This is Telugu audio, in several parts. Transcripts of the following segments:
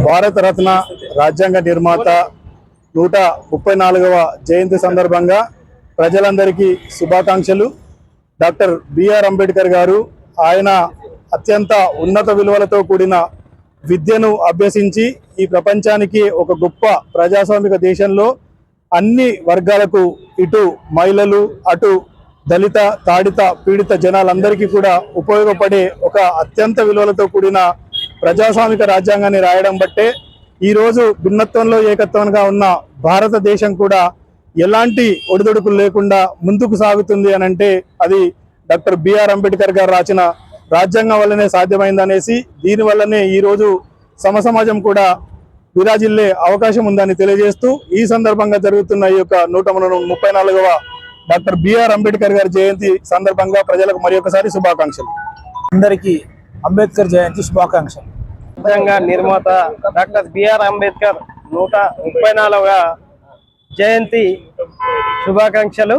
భారతరత్న రాజ్యాంగ నిర్మాత నూట ముప్పై నాలుగవ జయంతి సందర్భంగా ప్రజలందరికీ శుభాకాంక్షలు. డాక్టర్ బిఆర్ అంబేద్కర్ గారు ఆయన అత్యంత ఉన్నత విలువలతో కూడిన విద్యను అభ్యసించి ఈ ప్రపంచానికి ఒక గొప్ప ప్రజాస్వామిక దేశంలో అన్ని వర్గాలకు ఇటు మహిళలు అటు దళిత తాడిత పీడిత జనాలందరికీ కూడా ఉపయోగపడే ఒక అత్యంత విలువలతో కూడిన ప్రజాస్వామిక రాజ్యాంగాన్ని రాయడం బట్టే ఈరోజు భిన్నత్వంలో ఏకత్వంగా ఉన్న భారతదేశం కూడా ఎలాంటి ఒడిదుడుకులు లేకుండా ముందుకు సాగుతుంది అని అంటే అది డాక్టర్ బిఆర్ అంబేద్కర్ గారు రాసిన రాజ్యాంగం వల్లనే సాధ్యమైందనేసి దీని వల్లనే ఈరోజు సమసమాజం కూడా విరాజిల్లే అవకాశం ఉందని తెలియజేస్తూ ఈ సందర్భంగా జరుగుతున్న ఈ యొక్క నూట ముప్పై నాలుగవ డాక్టర్ బిఆర్ అంబేద్కర్ గారి జయంతి సందర్భంగా ప్రజలకు మరి శుభాకాంక్షలు. అందరికీ అంబేద్కర్ జయంతి శుభాకాంక్షలు. విధంగా నిర్మాత డాక్టర్ బిఆర్ అంబేద్కర్ నూట ముప్పై నాలుగవ జయంతి శుభాకాంక్షలు.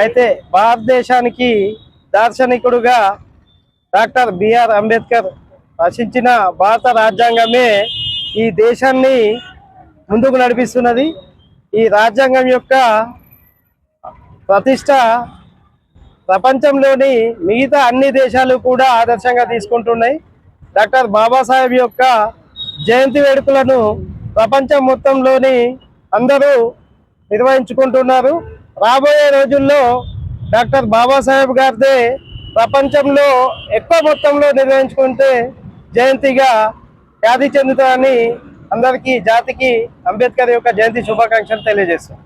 అయితే భారతదేశానికి దార్శనికుడుగా డాక్టర్ బిఆర్ అంబేద్కర్ రచించిన భారత రాజ్యాంగమే ఈ దేశాన్ని ముందుకు నడిపిస్తున్నది. ఈ రాజ్యాంగం యొక్క ప్రతిష్ట ప్రపంచంలోని మిగతా అన్ని దేశాలు కూడా ఆదర్శంగా తీసుకుంటున్నాయి. డాక్టర్ బాబాసాహెబ్ యొక్క జయంతి వేడుకలను ప్రపంచం మొత్తంలోని అందరూ నిర్వహించుకుంటున్నారు. రాబోయే రోజుల్లో డాక్టర్ బాబాసాహెబ్ గారిదే ప్రపంచంలో ఎక్కువ మొత్తంలో నిర్వహించుకుంటే జయంతిగా ఖ్యాతి చెందుతారని అందరికీ జాతికి అంబేద్కర్ యొక్క జయంతి శుభాకాంక్షలు తెలియజేస్తాం